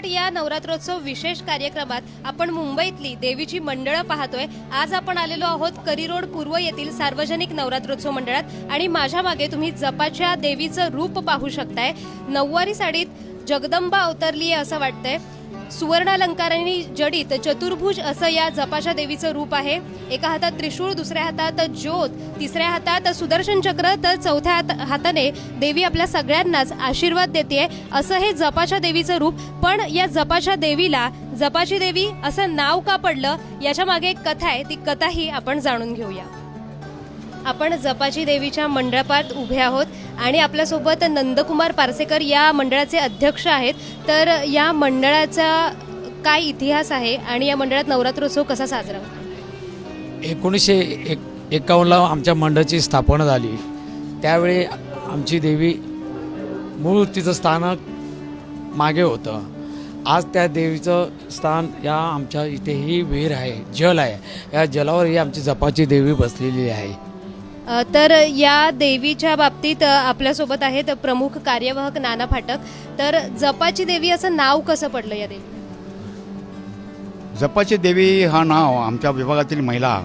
दुर्गेदुर्घट या नवरात्रोत्सव विशेष कार्यक्रमात आपण मुंबईतली देवीची मंडळं पाहतोय. आज आपण आलेलो आहोत करी रोड पूर्व येथील सार्वजनिक नवरात्रोत्सव मंडळात आणि माझ्या मागे तुम्ही जपाच्या देवीचं रूप पाहू शकताय. नऊवारी साडीत जगदंबा अवतरली आहे असं वाटतंय. सुवर्णालंकारांनी जडित चतुर्भुज असं या जपाच्या देवीचं रूप आहे. एका हातात त्रिशूळ दुसऱ्या हातात ज्योत तिसऱ्या हातात सुदर्शन चक्र तर चौथ्या हात हाताने देवी आपल्या सगळ्यांनाच आशीर्वाद देते असं हे जपाच्या देवीचं रूप. पण या जपाच्या देवीला जपाची देवी असं नाव का पडलं? याच्या मागे एक कथा आहे ती कथाही आपण जाणून घेऊया. आपण जपाची देवीच्या मंडपात उभे आहोत आणि आपल्यासोबत नंदकुमार पारसेकर या मंडळाचे अध्यक्ष आहेत. तर या मंडळाचा काय इतिहास आहे आणि या मंडळात नवरात्रोत्सव कसा साजरा होतो? एकोणीसशे एक एकावन्नला आमच्या मंडळाची स्थापना झाली. त्यावेळी आमची देवी मूळ तिचं स्थानक मागे होतं. आज त्या देवीचं स्थान या आमच्या इथे ही विहीर आहे जल आहे. या जलावर ही आमची जपाची देवी बसलेली आहे. तर या देवीच्या बाबतीत आपल्यासोबत आहेत प्रमुख कार्यवाहक नाना फाटक. तर जपाची देवी असं नाव कसं पडलं या देवी? जपाची देवी हा नाव आमच्या विभागातील महिला.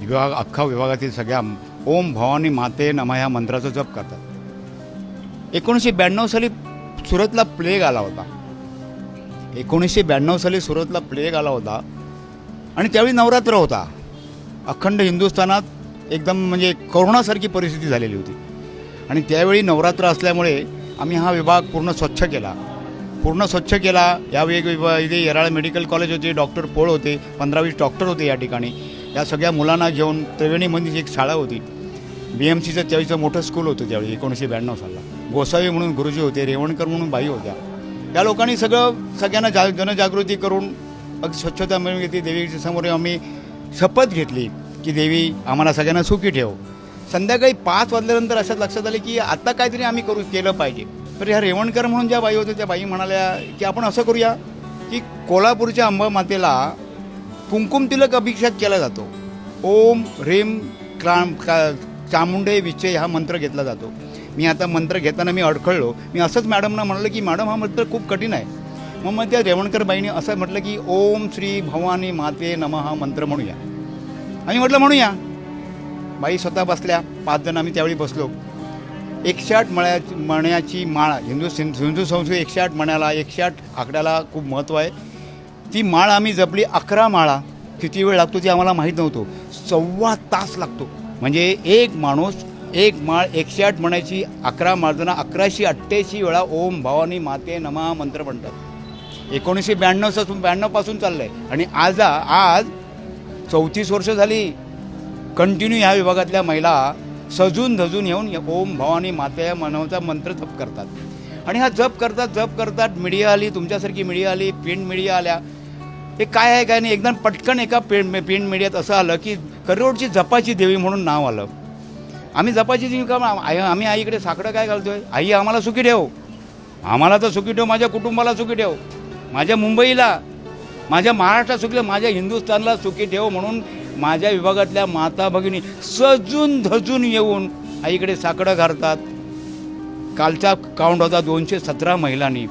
विभाग अख्खा विभागातील सगळ्या ओम भवानी माते नमा ह्या मंत्राचा जप करतात. एकोणीसशे ब्याण्णव साली सुरतला प्लेग आला होता. एकोणीसशे ब्याण्णव साली सुरतला प्लेग आला होता. आणि त्यावेळी नवरात्र होता. अखंड हिंदुस्थानात एकदम म्हणजे करोनासारखी परिस्थिती झालेली होती. आणि त्यावेळी नवरात्र असल्यामुळे आम्ही हा विभाग पूर्ण स्वच्छ केला. पूर्ण स्वच्छ केला. यावेळी विभा- इथे येराळा मेडिकल कॉलेज होते डॉक्टर पोळ होते पंधरा वीस डॉक्टर होते या ठिकाणी. या सगळ्या मुलांना घेऊन त्रिवेणीमध्ये एक शाळा होती. बी एम सीचं त्यावेळीचं मोठं स्कूल होतं त्यावेळी एकोणीसशे ब्याण्णव सालला. गोसावी म्हणून गुरुजी होते रेवणकर म्हणून बाई होत्या. या लोकांनी सगळं सगळ्यांना जा जनजागृती करून अगदी स्वच्छता मिळून घेतली. देवीच्या समोर आम्ही शपथ घेतली. की देवी आम्हाला सगळ्यांना सुखी ठेव. संध्याकाळी पाच वाजल्यानंतर असं लक्षात आलं की आता काहीतरी आम्ही करू केलं पाहिजे. तर ह्या रेवणकर म्हणून ज्या बाई होत्या त्या बाई म्हणाल्या की आपण असं करूया की कोल्हापूरच्या अंबामातेला कुंकुम तिलक अभिषेक केला जातो. ओम ह्रीम क्राम का चामुंडे विचे हा मंत्र घेतला जातो. मी आता मंत्र घेताना मी अडखळलो. मी असंच मॅडमना म्हणलं की मॅडम हा मंत्र खूप कठीण आहे. मग मग त्या रेवणकर बाईने असं म्हटलं की ओम श्री भवानी माते नम हा मंत्र म्हणूया. आम्ही म्हटलं म्हणूया. बाई स्वतः बसल्या पाच जण आम्ही त्यावेळी बसलो. एकशे आठ मळ्या मण्याची माळ हिंदू हिंदू संस्कृती एकशे आठ मण्याला एकशे आठ आकड्याला खूप महत्त्व आहे. ती माळ आम्ही जपली अकरा माळा. किती वेळ लागतो ते आम्हाला माहीत नव्हतो. सव्वा तास लागतो. म्हणजे एक माणूस एक माळ एकशे आठ म्हणायची अकरा माळजना अकराशे अठ्ठ्याऐंशी वेळा ओम भवानी माते नमा मंत्र म्हणतात. एकोणीसशे ब्याण्णव ब्याण्णवपासून चाललं आहे आणि आज आज चौतीस वर्ष झाली. कंटिन्यू ह्या विभागातल्या महिला सजून धजून येऊन या ओम भवानी माते या मनवचा मंत्र जप करतात. आणि हा जप करतात जप करतात मीडिया आली तुमच्यासारखी मीडिया आली प्रिंट मीडिया आल्या. हे काय आहे काय नाही एकदम पटकन एका प्रिंट प्रिंट मीडियात असं आलं की करोडची जपाची देवी म्हणून नाव आलं. आम्ही जपाची देवी का आई आम्ही आईकडे साकडं काय घालतोय? आई आम्हाला सुखी ठेव. आम्हाला तर सुखी ठेव माझ्या कुटुंबाला सुखी ठेव. माझ्या मुंबईला माझ्या महाराष्ट्रात सुखी माझ्या हिंदुस्थानला सुखी ठेव म्हणून माझ्या विभागातल्या माता भगिनी सजून धजून येऊन आईकडे साकडं घालतात. कालचा काउंट होता दोनशे सतरा महिलांनी.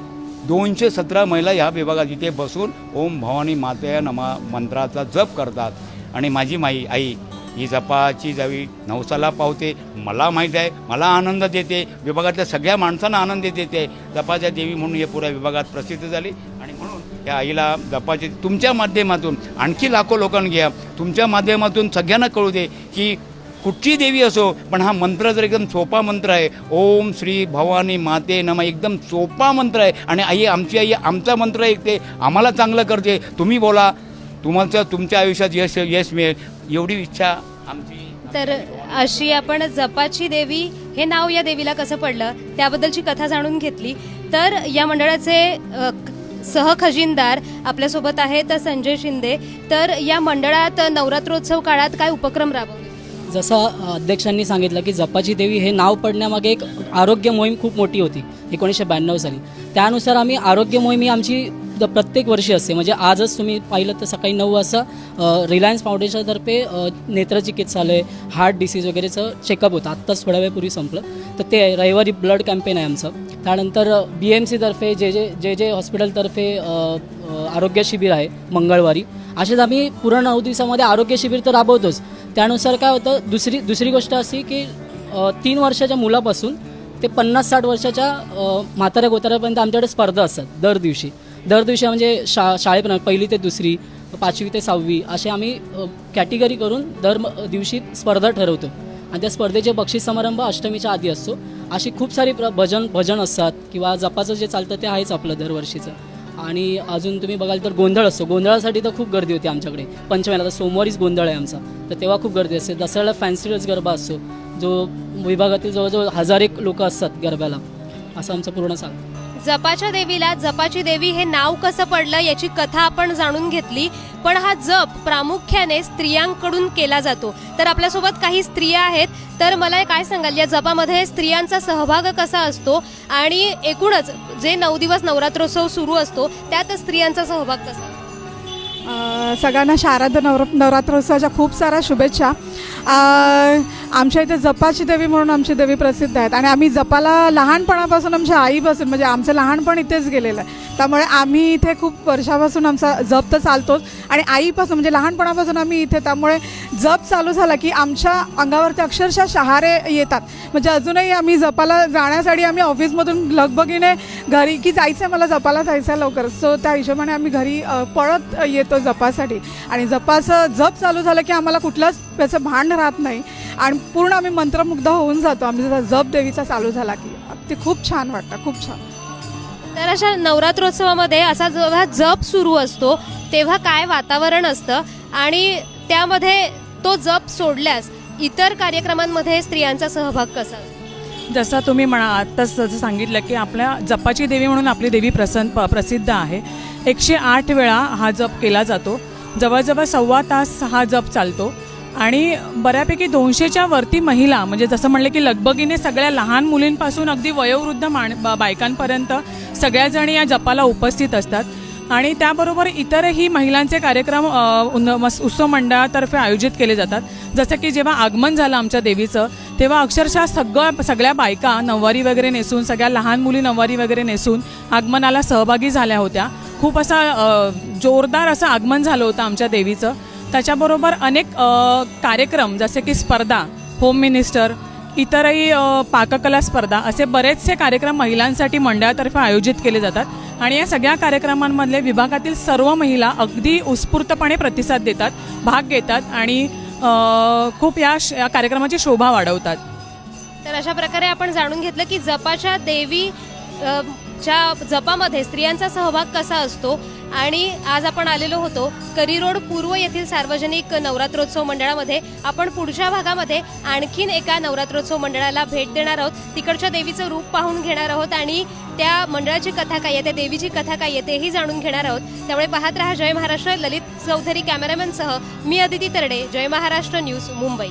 दोनशे सतरा महिला ह्या विभागात इथे बसून ओम भवानी माते नमा मंत्राचा जप करतात. आणि माझी माई आई ही जपाची जावी नवसाला पावते. मला माहीत आहे मला आनंद देते. विभागातल्या सगळ्या माणसांना आनंद देते. जपाच्या देवी म्हणून हे पुऱ्या विभागात प्रसिद्ध झाली. या आईला जपाची तुमच्या माध्यमातून आणखी लाखो लोकांना घ्या. तुमच्या माध्यमातून सगळ्यांना कळू दे की कुठची देवी असो पण हा मंत्र जर एकदम सोपा मंत्र आहे ओम श्री भवानी माते नम एकदम सोपा मंत्र आहे. आणि आई आमची आई आमचा मंत्र ऐकते आम्हाला चांगलं करते. तुम्ही बोला तुम्हाला तुमच्या आयुष्यात यश यश मिळेल. एवढी इच्छा आमची. तर अशी आपण जपाची देवी हे नाव या देवीला कसं पडलं त्याबद्दलची कथा जाणून घेतली. तर या मंडळाचे सहखजिनदार आपल्यासोबत आहेत संजय शिंदे. तर या मंडळात नवरात्रोत्सव काळात काय उपक्रम राबवले? जसं अध्यक्षांनी सांगितलं की जपाची देवी हे नाव पडण्यामागे एक आरोग्य मोहीम खूप मोठी होती एकोणीसशे ब्याण्णव साली. त्यानुसार आम्ही आरोग्य मोहीम ही आमची द- प्रत्येक वर्षी असते. म्हणजे आजच तुम्ही पाहिलं तर सकाळी नऊ वाजता रिलायन्स फाउंडेशनतर्फे नेत्रचिकित्सालय हार्ट डिसीज वगैरेचं चेकअप होतं. आत्ताच थोड्या वेळपूर्वी संपलं. तर ते रविवारी ब्लड कॅम्पेन आहे आमचं. त्यानंतर बी एम सीतर्फे जे जे जे जे हॉस्पिटलतर्फे आरोग्य शिबिर आहे मंगळवारी. असेच आम्ही पूर्ण नऊ दिवसामध्ये आरोग्य शिबिर तर राबवतोच. त्यानुसार काय होतं दुसरी दुसरी गोष्ट अशी की तीन वर्षाच्या मुलापासून ते पन्नास साठ वर्षाच्या म्हाताऱ्या गोताऱ्यापर्यंत आमच्याकडे स्पर्धा असतात दर दिवशी. दर दिवशी म्हणजे शा शाळेप्रमाणे पहिली ते दुसरी पाचवी ते सहावी असे आम्ही कॅटेगरी करून दर म- दिवशी स्पर्धा ठरवतो. आणि त्या स्पर्धेचे बक्षीस समारंभ अष्टमीच्या आधी असतो. अशी खूप सारी प्र भजन भजन असतात किंवा जपाचं जे चालतं ते आहेच आपलं दरवर्षीचं. आणि अजून तुम्ही बघाल तर गोंधळ असतो. गोंधळासाठी तर खूप गर्दी होती आमच्याकडे. पंचमेला तर सोमवारीच गोंधळ आहे आमचा. तर तेव्हा खूप गर्दी असते. दसऱ्याला फॅन्सी ड्रेस गरबा असतो. जो विभागातील जवळजवळ हजार एक लोक असतात गरब्याला. असं आमचं पूर्ण सांगतो. जपाच्या देवीला जपाची देवी हे नाव कसं पडलं याची कथा आपण जाणून घेतली पण हा जप प्रामुख्याने स्त्रियांकडून केला जातो. तर आपल्यासोबत काही स्त्रिया आहेत तर मला काय सांगाल या जपामध्ये स्त्रियांचा सहभाग कसा असतो आणि एकूणच जे नऊ दिवस नवरात्रोत्सव सुरू असतो त्यात स्त्रियांचा सहभाग कसा? सगळ्यांना शारद नवर नवरात्रोत्सवाच्या खूप साऱ्या शुभेच्छा. आमच्या इथे जपाची देवी म्हणून आमची देवी प्रसिद्ध आहेत. आणि आम्ही जपाला लहानपणापासून आमच्या आईपासून म्हणजे आमचं लहानपण इथेच गेलेलं आहे. त्यामुळे आम्ही इथे खूप वर्षापासून आमचा जप तर चालतोच. आणि आईपासून म्हणजे लहानपणापासून आम्ही इथे त्यामुळे जप चालू झाला की आमच्या अंगावरती अक्षरशः शहारे येतात. म्हणजे अजूनही आम्ही जपाला जाण्यासाठी आम्ही ऑफिसमधून लगबगीने घरी की जायचं आहे मला जपाला जायचं आहे लवकर. सो त्या हिशोबाने आम्ही घरी पळत येतो जपासाठी. आणि जपाचं जप चालू झालं की आम्हाला कुठलंच त्याचं भान राहत नाही. आणि पूर्ण आम्ही मंत्रमुग्ध होऊन जातो. आम्ही जसा जप देवीचा चालू झाला की ते खूप छान वाटतं खूप छान. तर अशा नवरात्रोत्सवामध्ये असा जेव्हा जप सुरू असतो तेव्हा काय वातावरण असतं? आणि त्यामध्ये तो जप सोडल्यास इतर कार्यक्रमांमध्ये स्त्रियांचा सहभाग कसा असतो? जसं तुम्ही म्हणा आत्ताच जसं सांगितलं की आपल्या जपाची देवी म्हणून आपली देवी प्रसन्न प्रसिद्ध आहे. एकशे आठ वेळा हा जप केला जातो. जवळजवळ सव्वा तास हा जप चालतो. आणि बऱ्यापैकी दोनशेच्या वरती महिला म्हणजे जसं म्हणलं की लगबगीने सगळ्या लहान मुलींपासून अगदी वयोवृद्ध माण बायकांपर्यंत सगळ्याजणी या जपाला उपस्थित असतात. आणि त्याबरोबर इतरही महिलांचे कार्यक्रम उत्सव मंडळातर्फे आयोजित केले जातात. जसं की जेव्हा आगमन झालं आमच्या देवीचं तेव्हा अक्षरशः सगळं सगळ्या बायका नऊवारी वगैरे नेसून सगळ्या लहान मुली नऊवारी वगैरे नेसून आगमनाला सहभागी झाल्या होत्या. खूप असा जोरदार असं आगमन झालं होतं आमच्या देवीचं. त्याच्याबरोबर अनेक कार्यक्रम जसे की स्पर्धा होम मिनिस्टर इतरही पाककला स्पर्धा असे बरेचसे कार्यक्रम महिलांसाठी मंडळातर्फे आयोजित केले जातात. आणि या सगळ्या कार्यक्रमांमधले विभागातील सर्व महिला अगदी उत्स्फूर्तपणे प्रतिसाद देतात भाग घेतात आणि खूप या श- या कार्यक्रमाची शोभा वाढवतात. तर अशा प्रकारे आपण जाणून घेतलं की जपाच्या देवी च्या जपामध्ये स्त्रियांचा सहभाग कसा असतो? आणि आज आपण आलेलो होतो करी रोड पूर्व येथील सार्वजनिक नवरात्रोत्सव मंडळामध्ये. आपण पुढच्या भागामध्ये आणखीन एका नवरात्रोत्सव मंडळाला भेट देणार आहोत. तिकडच्या देवीचं रूप पाहून घेणार आहोत आणि त्या मंडळाची कथा काय आहे त्या देवीची कथा काय आहे तेही जाणून घेणार आहोत. त्यामुळे पाहत रहा जय महाराष्ट्र ललित चौधरी कॅमेरामॅनसह मी अदिती तरडे जय महाराष्ट्र न्यूज मुंबई.